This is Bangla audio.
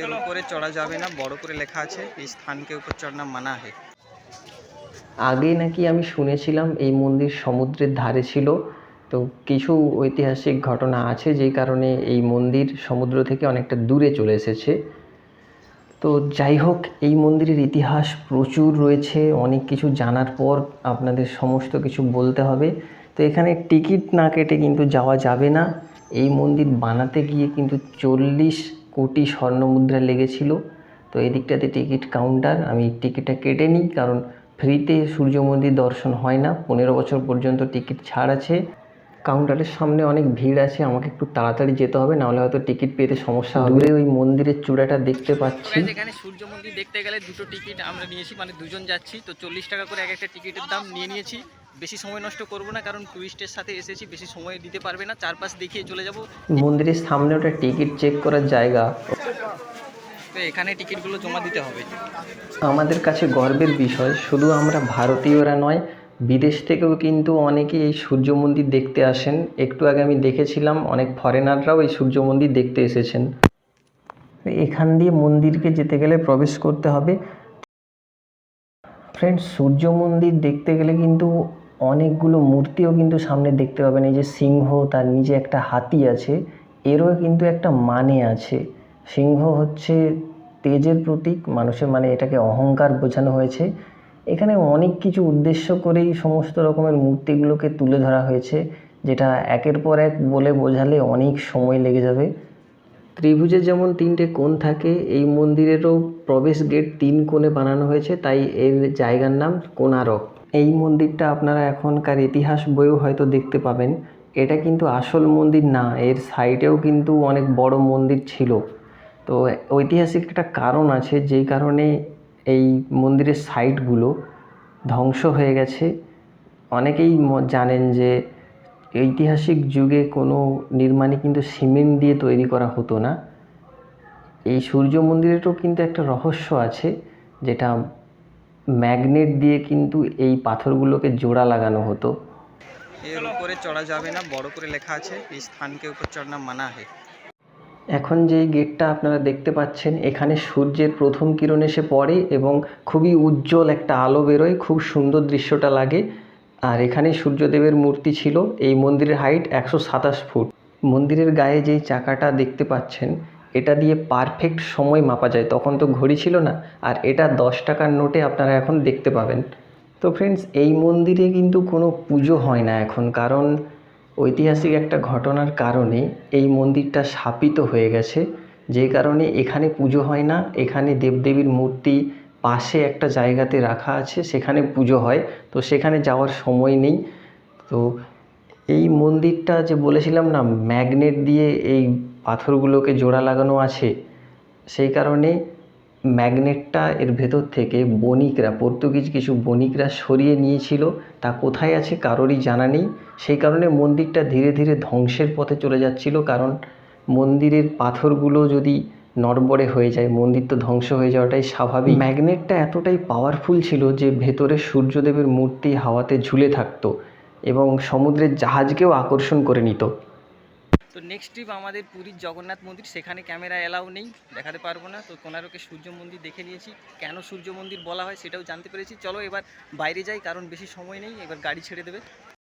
এর উপরে চড়া যাবে না বড় করে লেখা আছে এই স্থানকে উপর চড়না মানা হে আগে নাকি আমি শুনেছিলাম এই মন্দির সমুদ্রের ধারে ছিল তো কিছু ঐতিহাসিক ঘটনা আছে যেই কারণে এই মন্দির সমুদ্র থেকে অনেকটা দূরে চলে এসেছে। তো যাই হোক এই মন্দিরের ইতিহাস প্রচুর রয়েছে অনেক কিছু জানার পর আপনাদের সমস্ত কিছু বলতে হবে। তো এখানে টিকিট না কেটে কিন্তু যাওয়া যাবে না। এই মন্দির বানাতে গিয়ে কিন্তু চল্লিশ কোটি স্বর্ণমুদ্রা লেগেছিল। তো এদিকটাতে টিকিট কাউন্টার আমি টিকিটটা কেটে নিই কারণ ফ্রিতে সূর্য মন্দির দর্শন হয় না। পনেরো বছর পর্যন্ত টিকিট ছাড় আছে। কাউন্টারের সামনে অনেক ভিড় আছে আমাকে একটু তাড়াতাড়ি যেতে হবে নাহলে হয়তো টিকিট পেতে সমস্যা হবে। ওই মন্দিরের চূড়াটা দেখতে পাচ্ছি। এখানে সূর্য মন্দির দেখতে গেলে দুটো টিকিট আমরা নিয়েছি মানে দুজন যাচ্ছি। তো চল্লিশ টাকা করে এক একটা টিকিটের দাম নিয়ে নিয়েছি। বেশি সময় নষ্ট করব না কারণ টুরিস্টের সাথে এসেছি বেশি সময় দিতে পারবে না চারপাশ দেখিয়ে চলে যাব। মন্দিরের সামনে ওটা টিকিট চেক করার জায়গা। তো এখানে টিকিটগুলো জমা দিতে হবে। আমাদের কাছে গর্বের বিষয় শুধু আমরা ভারতীয়রা নয় বিদেশ থেকেও কিন্তু অনেকে এই সূর্য মন্দির দেখতে আসেন। একটু আগে আমি দেখেছিলাম অনেক ফরেনাররাও এই সূর্য মন্দির দেখতে এসেছেন। এখান দিয়ে মন্দিরকে যেতে গেলে প্রবেশ করতে হবে। ফ্রেন্ডস সূর্য মন্দির দেখতে গেলে কিন্তু অনেকগুলো মূর্তিও কিন্তু সামনে দেখতে পাবেন। এই যে সিংহ, তার নিচে একটা হাতি আছে। এরও কিন্তু একটা মানে আছে। সিংহ হচ্ছে তেজের প্রতীক, মানুষের মানে এটাকে অহংকার বোঝানো হয়েছে। এখানে অনেক কিছু উদ্দেশ্য করেই সমস্ত রকমের মূর্তিগুলোকে তুলে ধরা হয়েছে, যেটা একের পর এক বলে বোঝালে অনেক সময় লেগে যাবে। ত্রিভুজের যেমন তিনটে কোণ থাকে, এই মন্দিরেরও প্রবেশ গেট তিন কোণে বানানো হয়েছে, তাই এর জায়গার নাম কোণারক। এই মন্দিরটা আপনারা এখনকার ইতিহাস বইও হয়তো দেখতে পাবেন। এটা কিন্তু আসল মন্দির না, এর সাইডেও কিন্তু অনেক বড় মন্দির ছিল। তো ঐতিহাসিক একটা কারণ আছে, যেই কারণে এই মন্দিরের সাইটগুলো ধ্বংস হয়ে গেছে। অনেকেই জানেন যে ঐতিহাসিক যুগে কোনো নির্মাণই কিন্তু সিমেন্ট দিয়ে তৈরি করা হতো না। এই সূর্য মন্দিরেরও কিন্তু একটা রহস্য আছে, যেটা ম্যাগনেট দিয়ে কিন্তু এই পাথরগুলোকে জোড়া লাগানো হতো। এর উপরে চড়া যাবে না বড় করে লেখা আছে এই স্থানকে উপর চড়না মানা হে। এখন যেই গেটটা আপনারা দেখতে পাচ্ছেন এখানে সূর্যের প্রথম কিরণ এসে পড়ে এবং খুবই উজ্জ্বল একটা আলো বেরোয় খুব সুন্দর দৃশ্যটা লাগে। আর এখানে সূর্যদেবের মূর্তি ছিল এই মন্দিরের হাইট একশো সাতাশ ফুট। মন্দিরের গায়ে যেই চাকাটা দেখতে পাচ্ছেন এটা দিয়ে পারফেক্ট সময় মাপা যায়। তখন তো ঘড়ি ছিল না। আর এটা দশ টাকার নোটে আপনারা এখন দেখতে পাবেন। তো ফ্রেন্ডস এই মন্দিরে কিন্তু কোনো পুজো হয় না এখন। কারণ ঐতিহাসিক একটা ঘটনার কারণে এই মন্দিরটা স্থাপিত হয়ে গেছে। যে কারণে এখানে পুজো হয় না। এখানে দেবদেবীর মূর্তি পাশে একটা জায়গাতে রাখা আছে। সেখানে পুজো হয়। তো সেখানে যাওয়ার সময় নেই। তো এই মন্দিরটা যে বলেছিলাম না ম্যাগনেট দিয়ে এই পাথরগুলোকে জোড়া লাগানো আছে, সেই কারণে ম্যাগনেটটা এর ভেতর থেকে বণিকরা, পর্তুগিজ কিছু বণিকরা সরিয়ে নিয়েছিল। তা কোথায় আছে কারোরই জানা নেই। সেই কারণে মন্দিরটা ধীরে ধীরে ধ্বংসের পথে চলে যাচ্ছিল। কারণ মন্দিরের পাথরগুলো যদি নড়বড়ে হয়ে যায়, মন্দির তো ধ্বংস হয়ে যাওয়াটাই স্বাভাবিক। ম্যাগনেটটা এতটাই পাওয়ারফুল ছিল যে ভেতরে সূর্যদেবের মূর্তি হাওয়াতে ঝুলে থাকতো। এবং সমুদ্রের জাহাজকেও আকর্ষণ করে নিত। তো নেক্সট ট্রিপ আমাদের পুরীর জগন্নাথ মন্দির, সেখানে ক্যামেরা এলাও নেই, দেখাতে পারব না। তো কোনারকে সূর্য মন্দির দেখে নিয়েছি, কেন সূর্য মন্দির বলা হয় সেটাও জানতে পেরেছি। চলো এবার বাইরে যাই, কারণ বেশি সময় নেই, এবার গাড়ি ছেড়ে দেবে।